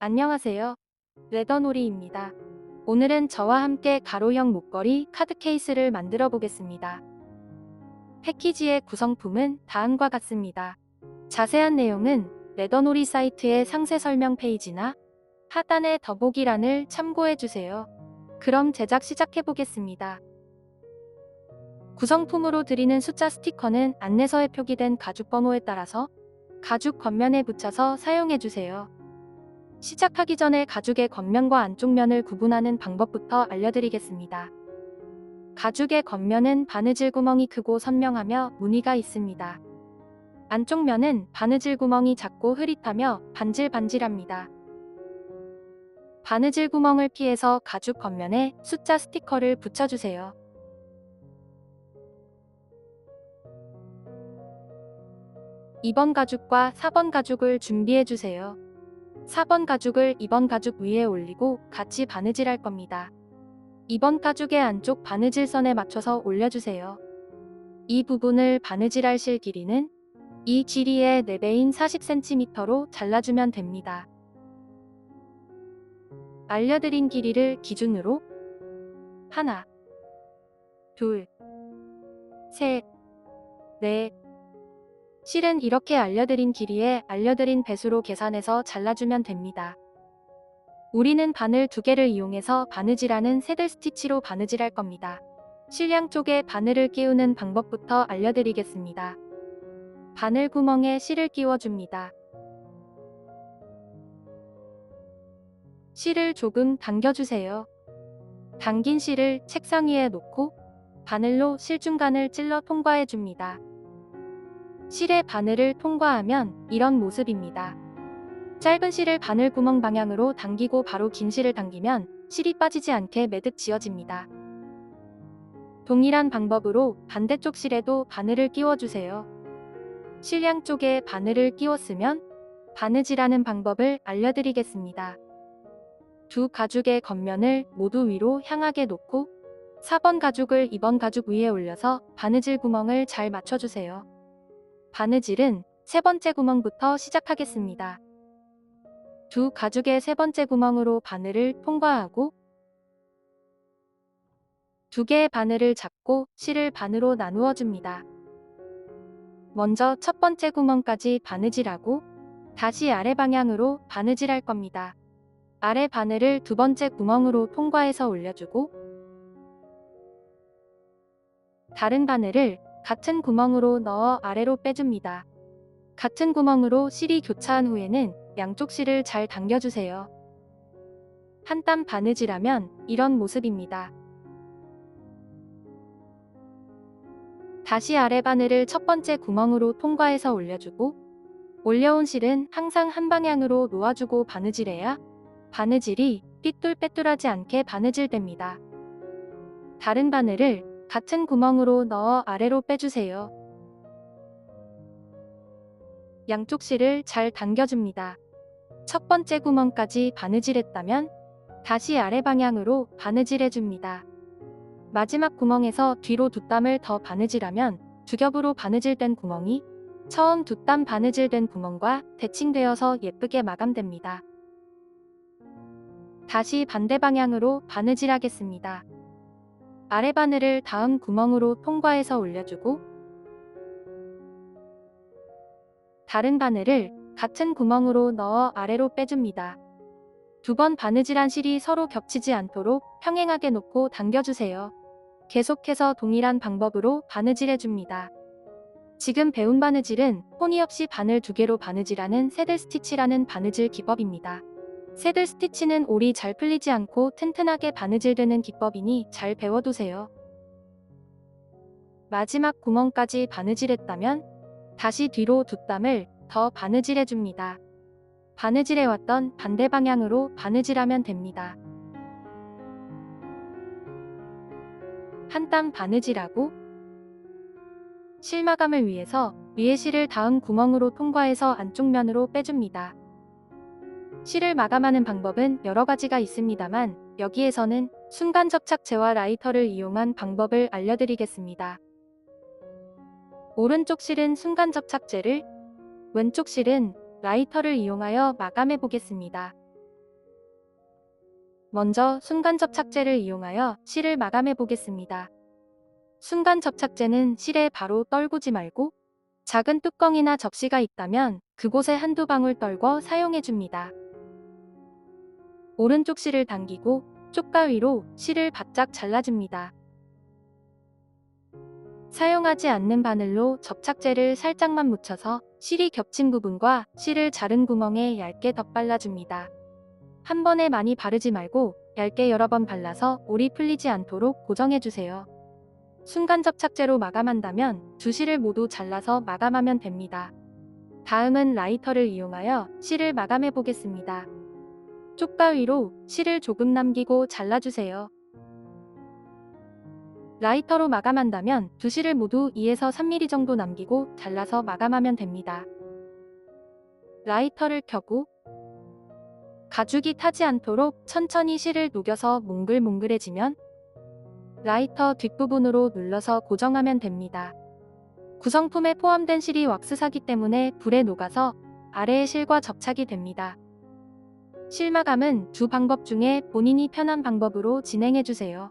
안녕하세요. 레더놀이입니다. 오늘은 저와 함께 가로형 목걸이 카드 케이스를 만들어 보겠습니다. 패키지의 구성품은 다음과 같습니다. 자세한 내용은 레더놀이 사이트의 상세 설명 페이지나 하단의 더보기란을 참고해 주세요. 그럼 제작 시작해 보겠습니다. 구성품으로 드리는 숫자 스티커는 안내서에 표기된 가죽 번호에 따라서 가죽 겉면에 붙여서 사용해 주세요. 시작하기 전에 가죽의 겉면과 안쪽 면을 구분하는 방법부터 알려드리겠습니다. 가죽의 겉면은 바느질 구멍이 크고 선명하며 무늬가 있습니다. 안쪽 면은 바느질 구멍이 작고 흐릿하며 반질반질합니다. 바느질 구멍을 피해서 가죽 겉면에 숫자 스티커를 붙여주세요. (2번) 가죽과 (4번) 가죽을 준비해주세요. 4번 가죽을 2번 가죽 위에 올리고 같이 바느질 할 겁니다. 2번 가죽의 안쪽 바느질 선에 맞춰서 올려주세요. 이 부분을 바느질할 실 길이는 이 길이의 4배인 40cm로 잘라주면 됩니다. 알려드린 길이를 기준으로 하나, 둘, 셋, 넷, 실은 이렇게 알려드린 길이에 알려드린 배수로 계산해서 잘라주면 됩니다. 우리는 바늘 두 개를 이용해서 바느질하는 새들 스티치로 바느질할 겁니다. 실양 쪽에 바늘을 끼우는 방법부터 알려드리겠습니다. 바늘 구멍에 실을 끼워줍니다. 실을 조금 당겨주세요. 당긴 실을 책상 위에 놓고 바늘로 실 중간을 찔러 통과해줍니다. 실의 바늘을 통과하면 이런 모습입니다. 짧은 실을 바늘 구멍 방향으로 당기고 바로 긴 실을 당기면 실이 빠지지 않게 매듭 지어집니다. 동일한 방법으로 반대쪽 실에도 바늘을 끼워주세요. 실 양쪽에 바늘을 끼웠으면 바느질하는 방법을 알려드리겠습니다. 두 가죽의 겉면을 모두 위로 향하게 놓고 4번 가죽을 2번 가죽 위에 올려서 바느질 구멍을 잘 맞춰주세요. 바느질은 세 번째 구멍부터 시작하겠습니다. 두 가죽의 세 번째 구멍으로 바늘을 통과하고 두 개의 바늘을 잡고 실을 반으로 나누어 줍니다. 먼저 첫 번째 구멍까지 바느질하고 다시 아래 방향으로 바느질할 겁니다. 아래 바늘을 두 번째 구멍으로 통과해서 올려주고 다른 바늘을 같은 구멍으로 넣어 아래로 빼줍니다. 같은 구멍으로 실이 교차한 후에는 양쪽 실을 잘 당겨주세요. 한땀 바느질하면 이런 모습입니다. 다시 아래 바늘을 첫 번째 구멍으로 통과해서 올려주고 올려온 실은 항상 한 방향으로 놓아주고 바느질해야 바느질이 삐뚤빼뚤하지 않게 바느질됩니다. 다른 바늘을 같은 구멍으로 넣어 아래로 빼주세요. 양쪽 실을 잘 당겨줍니다. 첫 번째 구멍까지 바느질했다면 다시 아래 방향으로 바느질해줍니다. 마지막 구멍에서 뒤로 두 땀을 더 바느질하면 두 겹으로 바느질된 구멍이 처음 두 땀 바느질된 구멍과 대칭되어서 예쁘게 마감됩니다. 다시 반대 방향으로 바느질하겠습니다. 아래 바늘을 다음 구멍으로 통과해서 올려주고 다른 바늘을 같은 구멍으로 넣어 아래로 빼줍니다. 두 번 바느질한 실이 서로 겹치지 않도록 평행하게 놓고 당겨주세요. 계속해서 동일한 방법으로 바느질해줍니다. 지금 배운 바느질은 혼이 없이 바늘 두 개로 바느질하는 새들 스티치라는 바느질 기법입니다. 새들 스티치는 올이 잘 풀리지 않고 튼튼하게 바느질되는 기법이니 잘 배워두세요. 마지막 구멍까지 바느질했다면 다시 뒤로 두 땀을 더 바느질해줍니다. 바느질해왔던 반대 방향으로 바느질하면 됩니다. 한 땀 바느질하고 실마감을 위해서 위에 실을 다음 구멍으로 통과해서 안쪽 면으로 빼줍니다. 실을 마감하는 방법은 여러 가지가 있습니다만 여기에서는 순간 접착제와 라이터를 이용한 방법을 알려드리겠습니다. 오른쪽 실은 순간 접착제를, 왼쪽 실은 라이터를 이용하여 마감해 보겠습니다. 먼저 순간 접착제를 이용하여 실을 마감해 보겠습니다. 순간 접착제는 실에 바로 떨구지 말고 작은 뚜껑이나 접시가 있다면 그곳에 한두 방울 떨궈 사용해 줍니다. 오른쪽 실을 당기고 쪽가 위로 실을 바짝 잘라줍니다. 사용하지 않는 바늘로 접착제를 살짝만 묻혀서 실이 겹친 부분과 실을 자른 구멍에 얇게 덧발라줍니다. 한 번에 많이 바르지 말고 얇게 여러 번 발라서 올이 풀리지 않도록 고정해주세요. 순간 접착제로 마감한다면 두 실을 모두 잘라서 마감하면 됩니다. 다음은 라이터를 이용하여 실을 마감해 보겠습니다. 쪽가 위로 실을 조금 남기고 잘라주세요. 라이터로 마감한다면 두 실을 모두 2에서 3mm 정도 남기고 잘라서 마감하면 됩니다. 라이터를 켜고 가죽이 타지 않도록 천천히 실을 녹여서 몽글몽글해지면 라이터 뒷부분으로 눌러서 고정하면 됩니다. 구성품에 포함된 실이 왁스사기 때문에 불에 녹아서 아래의 실과 접착이 됩니다. 실마감은 두 방법 중에 본인이 편한 방법으로 진행해주세요.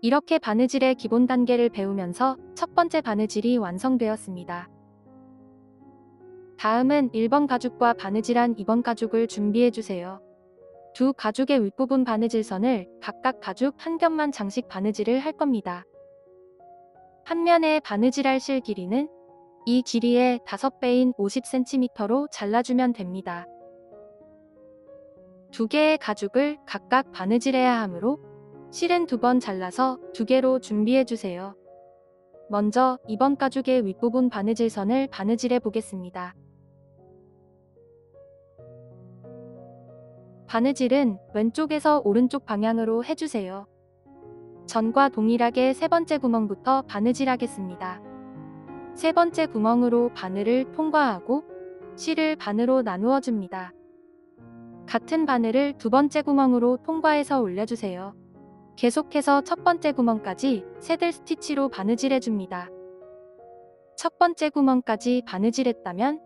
이렇게 바느질의 기본 단계를 배우면서 첫 번째 바느질이 완성되었습니다. 다음은 1번 가죽과 바느질한 2번 가죽을 준비해주세요. 두 가죽의 윗부분 바느질선을 각각 가죽 한 겹만 장식 바느질을 할 겁니다. 한 면의 바느질할 실 길이는 이 길이의 5배인 50cm로 잘라주면 됩니다. 두 개의 가죽을 각각 바느질해야 하므로 실은 두 번 잘라서 두 개로 준비해 주세요. 먼저 2번 가죽의 윗부분 바느질선을 바느질해 보겠습니다. 바느질은 왼쪽에서 오른쪽 방향으로 해주세요. 전과 동일하게 세 번째 구멍부터 바느질하겠습니다. 세 번째 구멍으로 바늘을 통과하고 실을 반으로 나누어 줍니다. 같은 바늘을 두 번째 구멍으로 통과해서 올려주세요. 계속해서 첫 번째 구멍까지 새들 스티치로 바느질해 줍니다. 첫 번째 구멍까지 바느질했다면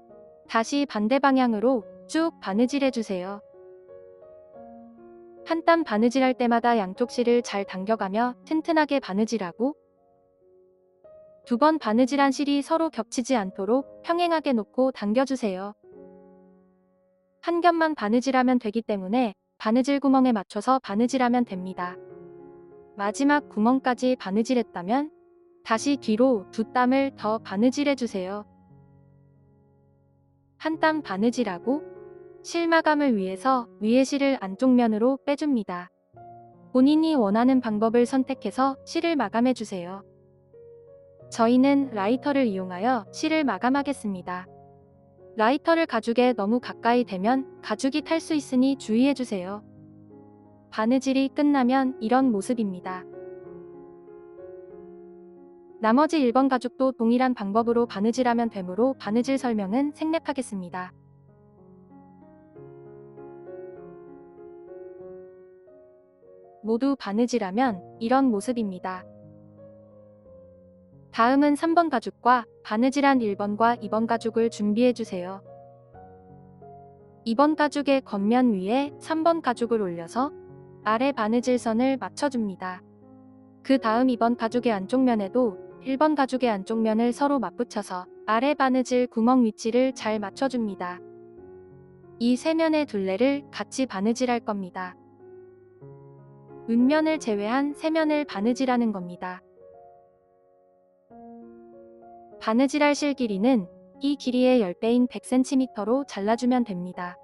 다시 반대 방향으로 쭉 바느질해 주세요. 한 땀 바느질할 때마다 양쪽 실을 잘 당겨가며 튼튼하게 바느질하고 두 번 바느질한 실이 서로 겹치지 않도록 평행하게 놓고 당겨주세요. 한 겹만 바느질하면 되기 때문에 바느질 구멍에 맞춰서 바느질하면 됩니다. 마지막 구멍까지 바느질했다면 다시 뒤로 두 땀을 더 바느질해주세요. 한 땀 바느질하고 실마감을 위해서 위에 실을 안쪽 면으로 빼줍니다. 본인이 원하는 방법을 선택해서 실을 마감해주세요. 저희는 라이터를 이용하여 실을 마감하겠습니다. 라이터를 가죽에 너무 가까이 대면 가죽이 탈 수 있으니 주의해주세요. 바느질이 끝나면 이런 모습입니다. 나머지 1번 가죽도 동일한 방법으로 바느질하면 되므로 바느질 설명은 생략하겠습니다. 모두 바느질하면 이런 모습입니다. 다음은 3번 가죽과 바느질한 1번과 2번 가죽을 준비해주세요. 2번 가죽의 겉면 위에 3번 가죽을 올려서 아래 바느질선을 맞춰줍니다. 그 다음 2번 가죽의 안쪽 면에도 1번 가죽의 안쪽 면을 서로 맞붙여서 아래 바느질 구멍 위치를 잘 맞춰줍니다. 이 세 면의 둘레를 같이 바느질할 겁니다. 윗면을 제외한 세 면을 바느질하는 겁니다. 바느질할 실 길이는 이 길이의 10배인 100cm로 잘라주면 됩니다.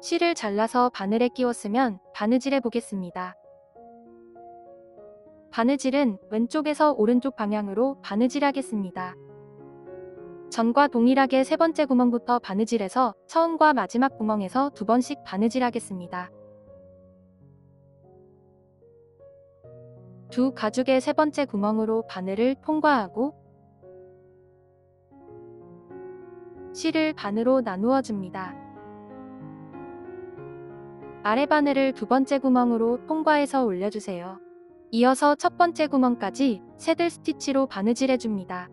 실을 잘라서 바늘에 끼웠으면 바느질해 보겠습니다. 바느질은 왼쪽에서 오른쪽 방향으로 바느질하겠습니다. 전과 동일하게 세 번째 구멍부터 바느질해서 처음과 마지막 구멍에서 두 번씩 바느질하겠습니다. 두 가죽의 세 번째 구멍으로 바늘을 통과하고 실을 반으로 나누어 줍니다. 아래 바늘을 두 번째 구멍으로 통과해서 올려주세요. 이어서 첫 번째 구멍까지 새들 스티치로 바느질해 줍니다.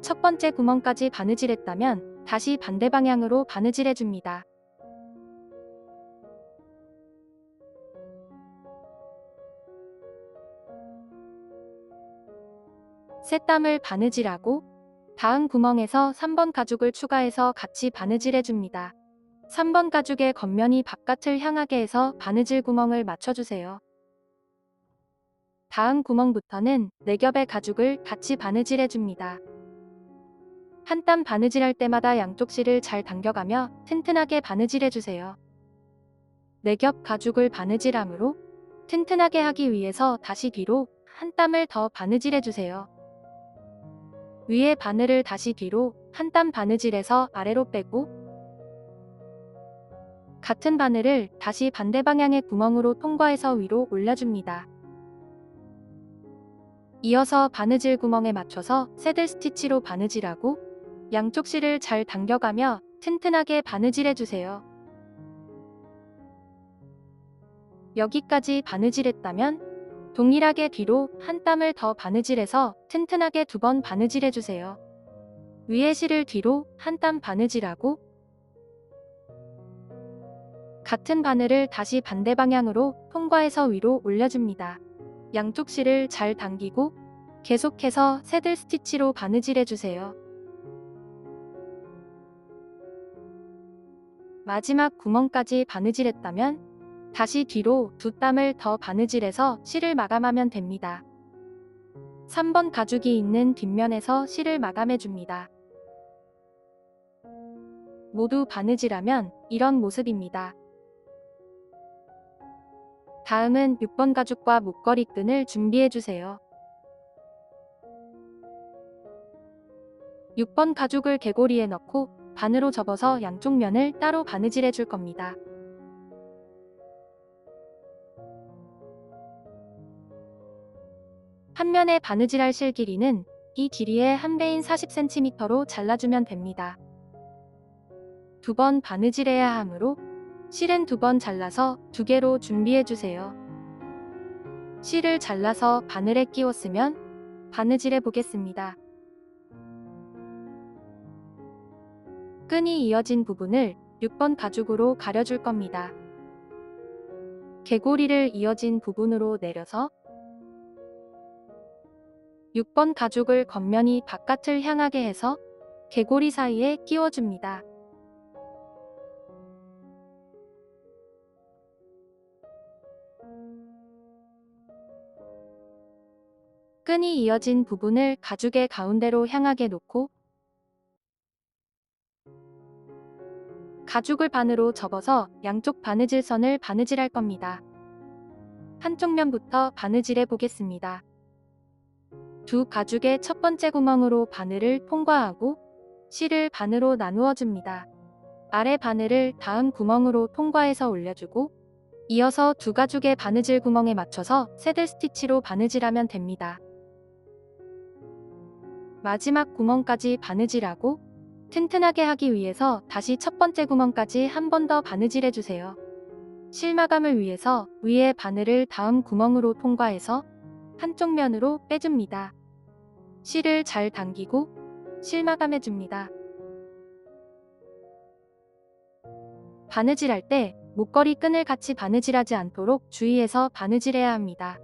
첫 번째 구멍까지 바느질했다면 다시 반대 방향으로 바느질해 줍니다. 새땀을 바느질하고 다음 구멍에서 3번 가죽을 추가해서 같이 바느질해줍니다. 3번 가죽의 겉면이 바깥을 향하게 해서 바느질 구멍을 맞춰주세요. 다음 구멍부터는 4겹의 가죽을 같이 바느질해줍니다. 한 땀 바느질할 때마다 양쪽 실을 잘 당겨가며 튼튼하게 바느질해주세요. 4겹 가죽을 바느질함으로 튼튼하게 하기 위해서 다시 뒤로 한 땀을 더 바느질해주세요. 위에 바늘을 다시 뒤로 한 땀 바느질해서 아래로 빼고 같은 바늘을 다시 반대 방향의 구멍으로 통과해서 위로 올려줍니다. 이어서 바느질 구멍에 맞춰서 새들 스티치로 바느질하고 양쪽 실을 잘 당겨가며 튼튼하게 바느질해주세요. 여기까지 바느질했다면 동일하게 뒤로 한 땀을 더 바느질해서 튼튼하게 두 번 바느질해주세요. 위에 실을 뒤로 한 땀 바느질하고 같은 바늘을 다시 반대 방향으로 통과해서 위로 올려줍니다. 양쪽 실을 잘 당기고 계속해서 새들 스티치로 바느질해주세요. 마지막 구멍까지 바느질했다면 다시 뒤로 두 땀을 더 바느질해서 실을 마감하면 됩니다. 3번 가죽이 있는 뒷면에서 실을 마감해 줍니다. 모두 바느질하면 이런 모습입니다. 다음은 6번 가죽과 목걸이 끈을 준비해 주세요. 6번 가죽을 개고리에 넣고 반으로 접어서 양쪽 면을 따로 바느질해 줄 겁니다. 한 면에 바느질할 실 길이는 이 길이의 한 배인 40cm로 잘라주면 됩니다. 두 번 바느질해야 하므로 실은 두 번 잘라서 두 개로 준비해주세요. 실을 잘라서 바늘에 끼웠으면 바느질해 보겠습니다. 끈이 이어진 부분을 6번 가죽으로 가려줄 겁니다. 개고리를 이어진 부분으로 내려서 6번 가죽을 겉면이 바깥을 향하게 해서 개고리 사이에 끼워줍니다. 끈이 이어진 부분을 가죽의 가운데로 향하게 놓고 가죽을 반으로 접어서 양쪽 바느질선을 바느질할 겁니다. 한쪽 면부터 바느질해 보겠습니다. 두 가죽의 첫 번째 구멍으로 바늘을 통과하고 실을 반으로 나누어 줍니다. 아래 바늘을 다음 구멍으로 통과해서 올려주고 이어서 두 가죽의 바느질 구멍에 맞춰서 새들 스티치로 바느질하면 됩니다. 마지막 구멍까지 바느질하고 튼튼하게 하기 위해서 다시 첫 번째 구멍까지 한 번 더 바느질해 주세요. 실마감을 위해서 위에 바늘을 다음 구멍으로 통과해서 한쪽 면으로 빼줍니다. 실을 잘 당기고 실마감해 줍니다. 바느질할 때 목걸이 끈을 같이 바느질하지 않도록 주의해서 바느질해야 합니다.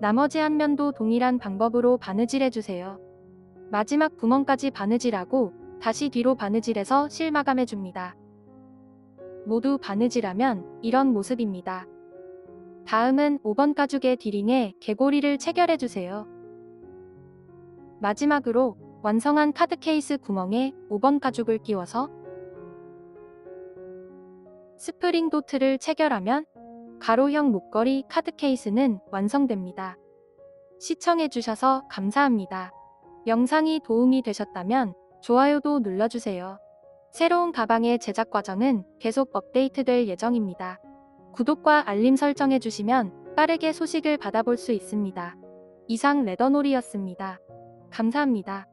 나머지 한 면도 동일한 방법으로 바느질해 주세요. 마지막 구멍까지 바느질하고 다시 뒤로 바느질해서 실 마감해 줍니다. 모두 바느질하면 이런 모습입니다. 다음은 5번 가죽의 디링에 개고리를 체결해 주세요. 마지막으로 완성한 카드 케이스 구멍에 5번 가죽을 끼워서 스프링 도트를 체결하면 가로형 목걸이 카드 케이스는 완성됩니다. 시청해주셔서 감사합니다. 영상이 도움이 되셨다면 좋아요도 눌러주세요. 새로운 가방의 제작 과정은 계속 업데이트될 예정입니다. 구독과 알림 설정해주시면 빠르게 소식을 받아볼 수 있습니다. 이상 레더놀이였습니다. 감사합니다.